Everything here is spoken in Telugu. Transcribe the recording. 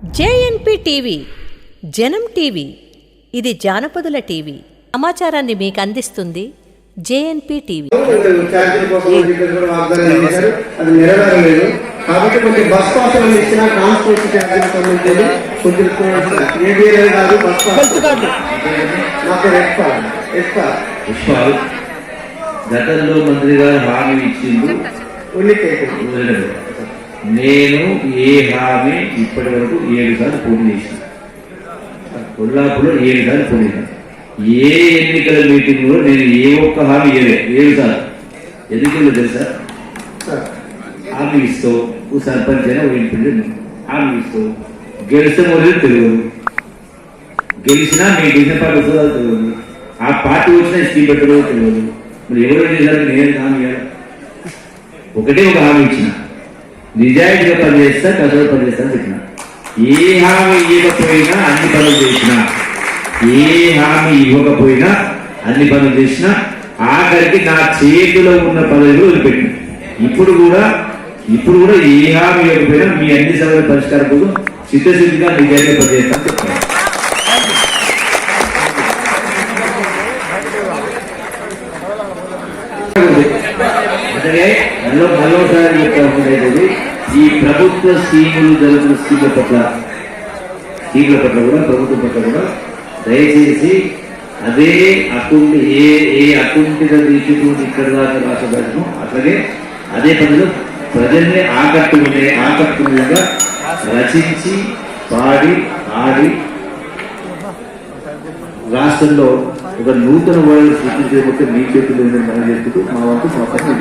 జేఎన్పి టీవీ జనం టీవీ ఇది జానపదుల టీవీ. సమాచారాన్ని మీకు అందిస్తుంది జేఎన్పి టీవీ. అది నెరవేరలేదు కాబట్టి బస్ ఇచ్చిన ట్రాన్స్పోర్ట్ సంబంధించి కాదు బస్ పాస్ గతంలో మంత్రి గారు హామీ ఇచ్చిండు ఉల్లికేకు వదిలేదు. నేను ఏ హామీ ఇప్పటి వరకు ఏడు సార్లు పూర్తి చేసిన కొల్లాపులో ఏడు సార్లు చేసిన ఏ ఎన్నికల మీటింగ్లో నేను ఏ ఒక్క హామీ ఇవ్వలే ఏడు సార్లు. ఎన్నికల్లో తెలుసా? సార్. హామీ ఇస్తావు సర్పంచ్ అయినా ఇంటి హామీ ఇస్తావు. గెలిస్తే మొదలు తెలియదు గెలిచినా మీ డిజైన్ పార్టీ వస్తుందో తెలియదు ఆ పార్టీ వచ్చినా స్కీమ్ పెట్టడో తెలియదు మరి ఎవరు చేశారు? నేను హామీ ఒకటే ఒక హామీ ఇచ్చిన. నిజాయితీగా పనిచేస్తా కథలు పనిచేస్తా అని చెప్పిన. ఏ హామీ ఇవ్వకపోయినా అన్ని పనులు చేసిన ఏ హామీ ఇవ్వకపోయినా అన్ని పనులు చేసిన ఆఖరికి నా చేతిలో ఉన్న పదవిలో వదిలిపెట్టిన. ఇప్పుడు కూడా ఇప్పుడు కూడా ఏ హామీ ఇవ్వకపోయినా మీ అన్ని సమస్యల పరిష్కారం కోసం సిద్ధసిద్ధిగా నిజాయితీగా పనిచేస్తా అని చెప్తాను అలాగే మళ్ళీ మరోసారి చెప్తా ఈ ప్రభుత్వ స్కీములు జరుగుతున్న స్కీముల పట్ల. స్కీముల పట్ల కూడా ప్రభుత్వం పట్ల కూడా. దయచేసి అదే అకౌంట్ ఏ ఏ అకౌంట్గా తీసుకుని ఇక్కడ దాకా రాసబడను. అట్లాగే అదే పనిలో ప్రజల్ని ఆకట్టుకునే ఆకట్టుకునేగా రచించి పాడి ఆడి రాష్ట్రంలో ఒక నూతన వరల్డ్ సృష్టించకపోతే మీ చేతులు ఉందని మనం చెప్తూ మా వంతు మా పక్కన